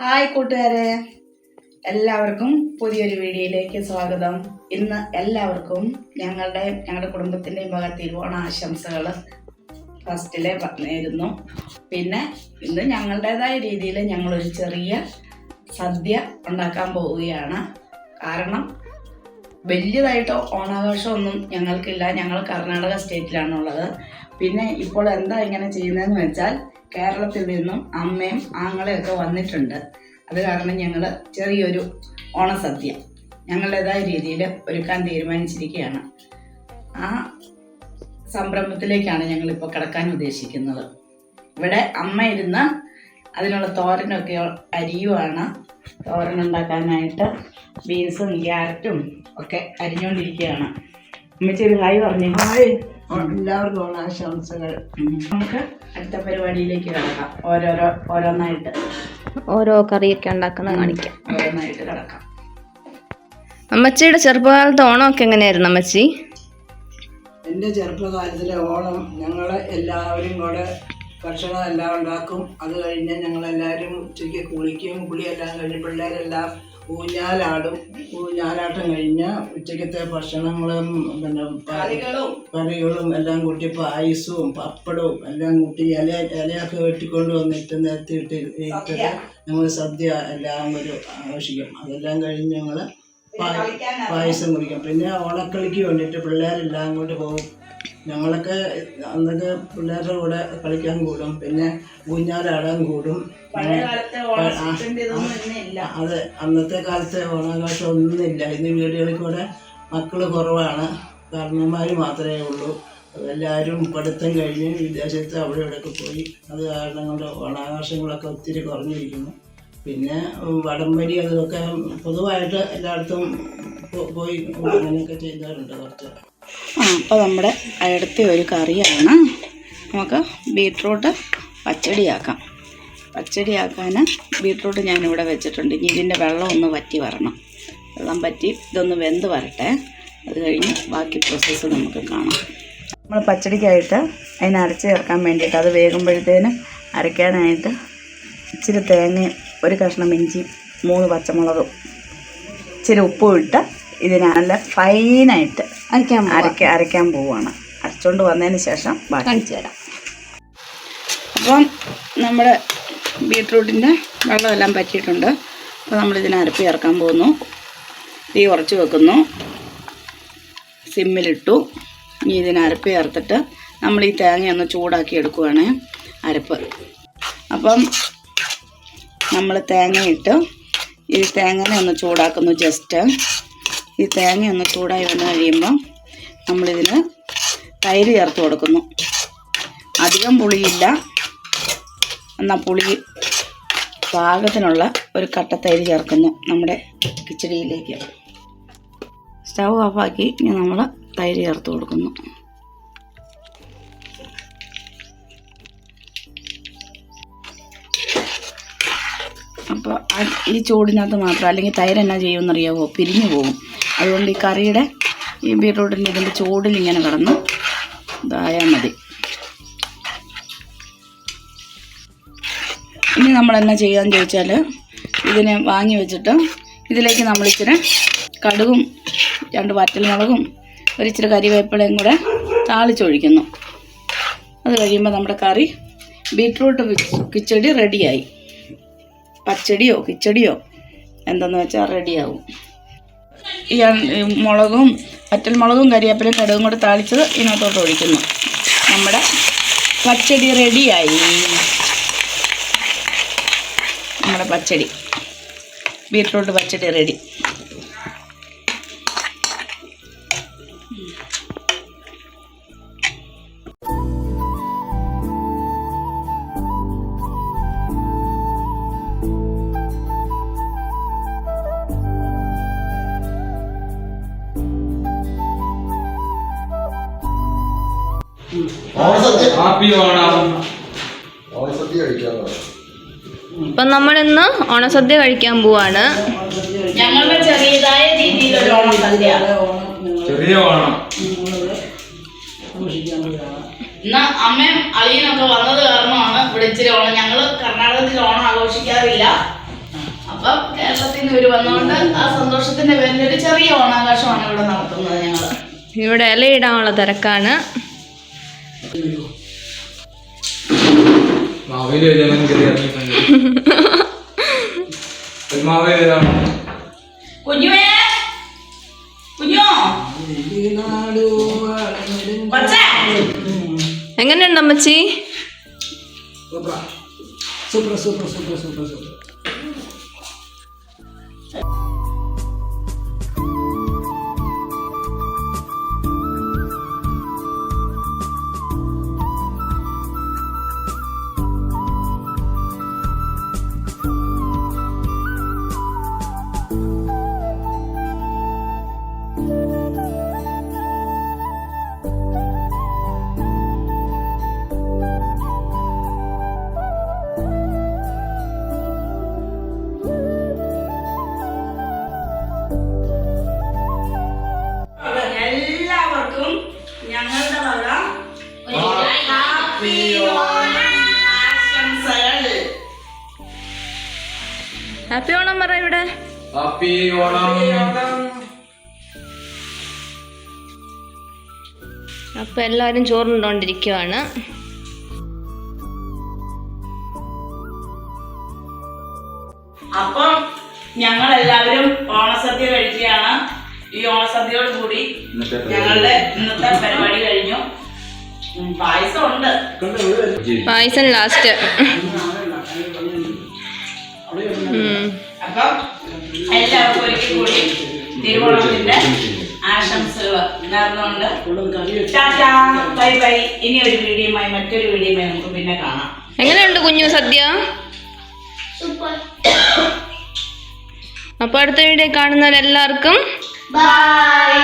Hi കൂട്ടുകാരെ. എല്ലാവർക്കും പുതിയൊരു വീഡിയോയിലേക്ക് സ്വാഗതം. ഇന്ന് എല്ലാവർക്കും ഞങ്ങളുടെ ഞങ്ങളുടെ കുടുംബത്തിന്റെയും വക തിരുവോണ ആശംസകൾ ഫസ്റ്റിലെ പറഞ്ഞിരുന്നു. പിന്നെ ഇന്ന് ഞങ്ങളുടേതായ രീതിയിൽ ഞങ്ങളൊരു ചെറിയ സദ്യ ഉണ്ടാക്കാൻ പോവുകയാണ്. കാരണം വലിയതായിട്ട് ഓണാഘോഷമൊന്നും ഞങ്ങൾക്കില്ല. ഞങ്ങൾ കർണാടക സ്റ്റേറ്റിലാണുള്ളത്. പിന്നെ ഇപ്പോൾ എന്താ ഇങ്ങനെ ചെയ്യുന്നതെന്ന് വെച്ചാൽ കേരളത്തിൽ നിന്നും അമ്മയും ആങ്ങളെയൊക്കെ വന്നിട്ടുണ്ട്. അത് കാരണം ഞങ്ങൾ ചെറിയൊരു ഓണസദ്യ ഞങ്ങളുടേതായ രീതിയിൽ ഒരുക്കാൻ തീരുമാനിച്ചിരിക്കുകയാണ്. ആ സംരംഭത്തിലേക്കാണ് ഞങ്ങളിപ്പോൾ കിടക്കാൻ ഉദ്ദേശിക്കുന്നത്. ഇവിടെ അമ്മ ഇരുന്ന് അതിനുള്ള തോരനൊക്കെ അരിയുമാണ് തോരൻ ഉണ്ടാക്കാനായിട്ട് ബീൻസും ക്യാരറ്റും ഒക്കെ അരിഞ്ഞുകൊണ്ടിരിക്കുകയാണ് അമ്മച്ചി ഹായ് പറഞ്ഞു. ഹായ്. എല്ലാവർക്കും ഓണാശംസകൾ നമുക്ക് അടുത്ത പരിപാടിയിലേക്ക് കിടക്കാം. ഓരോരോ ഓരോന്നായിട്ട്. ഓരോ കറിയൊക്കെ ഉണ്ടാക്കുന്ന കാണിക്കാം. ഓരോന്നായിട്ട് കിടക്കാം. അമ്മച്ചിയുടെ ചെറുപ്പകാലത്ത് ഓണമൊക്കെ എങ്ങനെയായിരുന്നു അമ്മച്ചി? എന്റെ ചെറുപ്പകാലത്തിലെ ഓണം ഞങ്ങൾ എല്ലാവരും കൂടെ ഭക്ഷണം എല്ലാം ഉണ്ടാക്കും. അത് കഴിഞ്ഞ് ഞങ്ങളെല്ലാവരും ഉച്ചയ്ക്ക് കുളിക്കും. കുളിയെല്ലാം കഴിഞ്ഞ് പിള്ളേരെല്ലാം ഊഞ്ഞാലാടും. ഊഞ്ഞാലാട്ടം കഴിഞ്ഞ് ഉച്ചക്കത്തെ ഭക്ഷണങ്ങളും പിന്നെ കറികളും. എല്ലാം കൂട്ടി പായസവും പപ്പടവും എല്ലാം കൂട്ടി ഇല ഇലയൊക്കെ വെട്ടിക്കൊണ്ട് വന്നിട്ട് നേരത്തെ ഇട്ട് ഞങ്ങൾ സദ്യ. എല്ലാം ഒരു ആഘോഷിക്കും. അതെല്ലാം കഴിഞ്ഞ് ഞങ്ങൾ പായസം കുടിക്കും. പിന്നെ ഓണക്കളിക്ക് വേണ്ടിയിട്ട് പിള്ളേരെല്ലാം കൂടി പോകും. ഞങ്ങളൊക്കെ അന്നൊക്കെ പിള്ളേരുടെ കൂടെ കളിക്കാൻ കൂടും. പിന്നെ ഊഞ്ഞാലാടാൻ കൂടും. അതെ അന്നത്തെ കാലത്തെ ഓണാഘോഷം ഒന്നുമില്ല. ഇന്ന് വീടുകളിൽ കൂടെ മക്കൾ കുറവാണ്. കാരണന്മാർ മാത്രമേ ഉള്ളൂ. എല്ലാവരും പഠിത്തം കഴിഞ്ഞ് വിദേശത്ത് അവിടെ ഇവിടെയൊക്കെ പോയി. അത് കാരണം കൊണ്ട് ഓണാഘോഷങ്ങളൊക്കെ ഒത്തിരി കുറഞ്ഞിരിക്കുന്നു. പിന്നെ വടംവലി അതൊക്കെ പൊതുവായിട്ട് എല്ലായിടത്തും പോയി അങ്ങനെയൊക്കെ ചെയ്താറുണ്ട് കുറച്ച്. ആ അപ്പോൾ നമ്മുടെ അടുത്ത ഒരു കറിയാണ്. നമുക്ക് ബീട്രൂട്ട് പച്ചടിയാക്കാം. പച്ചടിയാക്കാൻ ബീട്രൂട്ട് ഞാനിവിടെ വെച്ചിട്ടുണ്ട്. ഇനി ഇതിന്റെ വെള്ളം ഒന്ന് വറ്റി വരണം. വെള്ളം പറ്റി ഇതൊന്ന് വെന്ത് വരട്ടെ. അത് കഴിഞ്ഞ് ബാക്കി പ്രോസസ്സ് നമുക്ക് കാണാം. നമ്മൾ പച്ചടിക്കായിട്ട് അതിനെ അരച്ച് ചേർക്കാൻ വേണ്ടിയിട്ട് അത് വേകുമ്പോഴത്തേന് അരയ്ക്കാനായിട്ട് ഇച്ചിരി തേങ്ങ ഒരു കഷ്ണം ഇഞ്ചി മൂന്ന് പച്ചമുളകും ഇച്ചിരി ഉപ്പും ഇട്ട് ഇതിനെ നല്ല ഫൈനായിട്ട് അരയ്ക്കാൻ അരയ്ക്ക അരയ്ക്കാൻ പോവുകയാണ് അരച്ചുകൊണ്ട് വന്നതിന് ശേഷം കാണിച്ചു തരാം. അപ്പം നമ്മുടെ ബീട്രൂട്ടിന്റെ വെള്ളമെല്ലാം പറ്റിയിട്ടുണ്ട്. അപ്പോൾ നമ്മളിതിനെ അരപ്പ് ചേർക്കാൻ പോകുന്നു തീ ഉറച്ച് വെക്കുന്നു. സിമ്മിലിട്ടു. ഇനി ഇതിനെ അരപ്പ് ചേർത്തിട്ട് നമ്മൾ ഈ തേങ്ങ ഒന്ന് ചൂടാക്കി എടുക്കുവാണ് അരപ്പ്. അപ്പം നമ്മൾ തേങ്ങയിട്ട് ഈ തേങ്ങനെ ഒന്ന് ചൂടാക്കുന്നു ജസ്റ്റ്. ഈ തേങ്ങ ഒന്ന് ചൂടായി വന്നു കഴിയുമ്പം നമ്മളിതിന് തൈര് ചേർത്ത് കൊടുക്കുന്നു. അധികം പുളിയില്ല. എന്നാൽ പുളി പാകത്തിനുള്ള ഒരു കട്ട തൈര് ചേർക്കുന്നു നമ്മുടെ കിച്ചടിയിലേക്ക്. സ്റ്റവ് ഓഫാക്കി ഇനി നമ്മൾ തൈര് ചേർത്ത് കൊടുക്കുന്നു. അപ്പോൾ ഈ ചൂടിനകത്ത് മാത്രം അല്ലെങ്കിൽ തൈര് എന്നാ ചെയ്യുമെന്നറിയാവോ? പിരിഞ്ഞു പോകും. അതുകൊണ്ട് ഈ കറിയുടെ ഈ ബീട്രൂട്ടിന്റെ ഇതിന്റെ ചൂടിൽ ഇങ്ങനെ കിടന്നു ഇതായാൽ മതി. ഇനി നമ്മൾ എന്നാ ചെയ്യാന്ന് ചോദിച്ചാൽ ഇതിനെ വാങ്ങി വെച്ചിട്ട് ഇതിലേക്ക് നമ്മൾ ഇച്ചിരി കടുകും രണ്ട് വറ്റൽമുളകും ഒരു ഇച്ചിരി കരിവേപ്പിലയും കൂടെ താളിച്ചൊഴിക്കുന്നു. അത് കഴിയുമ്പോൾ നമ്മുടെ കറി ബീട്രൂട്ട് കിച്ചടി റെഡിയായി പച്ചടിയോ കിച്ചടിയോ എന്തെന്ന് വെച്ചാൽ റെഡിയാവും ഈ മുളകും വറ്റൽമുളകും കരിവേപ്പിലയും കടുകും കൂടെ താളിച്ചത് ഇതിനകത്തോട്ട് ഒഴിക്കുന്നു. നമ്മുടെ പച്ചടി റെഡിയായി. നമ്മുടെ pachadi. Beetroot pachadi ready. Happy നമ്മൾ ഇന്ന് ഓണസദ്യ കഴിക്കാൻ പോവാണ്. ഞങ്ങളുടെ ചെറിയതായ രീതിയിലുള്ള ഓണസദ്യ. ചെറിയ ഓണം. ഇന്ന് അമ്മയും അളിയനൊക്കെ വന്നത് കാരണമാണ് ഇവിടെ ഇച്ചിരി ഓണം. ഞങ്ങൾ കർണാടകത്തിൽ ഓണം ആഘോഷിക്കാറില്ല. അപ്പം കേരളത്തിൽ നിന്ന് ഇവർ വന്നുകൊണ്ട് ആ സന്തോഷത്തിന്റെ പേരിൽ ഒരു ചെറിയ ഓണാഘോഷമാണ് ഇവിടെ നടത്തുന്നത് ഞങ്ങൾ ഇവിടെ ഇലയിടാനുള്ള തിരക്കാണ്. മാവേലി വല്ലവൻ കയറി ഇറങ്ങിയിട്ടുണ്ട് മാവേലി ഇതാണ് കുഞ്ഞുവേ കുഞ്ഞോ? ഈ നാടു വളർന്നിടും കൊച്ചേ. എങ്ങനെയുണ്ട് അമ്മച്ചി? Super super super super super happy Onam പറ ഇവിടെ. ഹാപ്പി ഓണം. അപ്പൊ എല്ലാവരും ചോറുണ്ടോണ്ടിരിക്കുവാണ്. അപ്പം ഞങ്ങൾ എല്ലാവരും ഓണസദ്യ കഴിക്കുകയാണ്. ഈ ഓണസദ്യയോട് കൂടി ഇന്നത്തെ ഞങ്ങളുടെ ഇന്നത്തെ പരിപാടി കഴിഞ്ഞു. പായസം ഉണ്ട്. പായസം ലാസ്റ്റ് അപ്പം എല്ലാവർക്കും ഒരിക്കൽ കൂടി തിരുവോണത്തിന്റെ ആശംസകൾ നേർന്നുകൊണ്ട് ടാറ്റാ ബൈ ബൈ ഇനി ഒരു വീഡിയോയുമായി മറ്റൊരു വീഡിയോയുമായി നമുക്ക് പിന്നെ കാണാം എങ്ങനെയുണ്ട് കുഞ്ഞു സദ്യ? അപ്പൊ അടുത്ത വീഡിയോ കാണുന്നവരെല്ലാവർക്കും ബൈ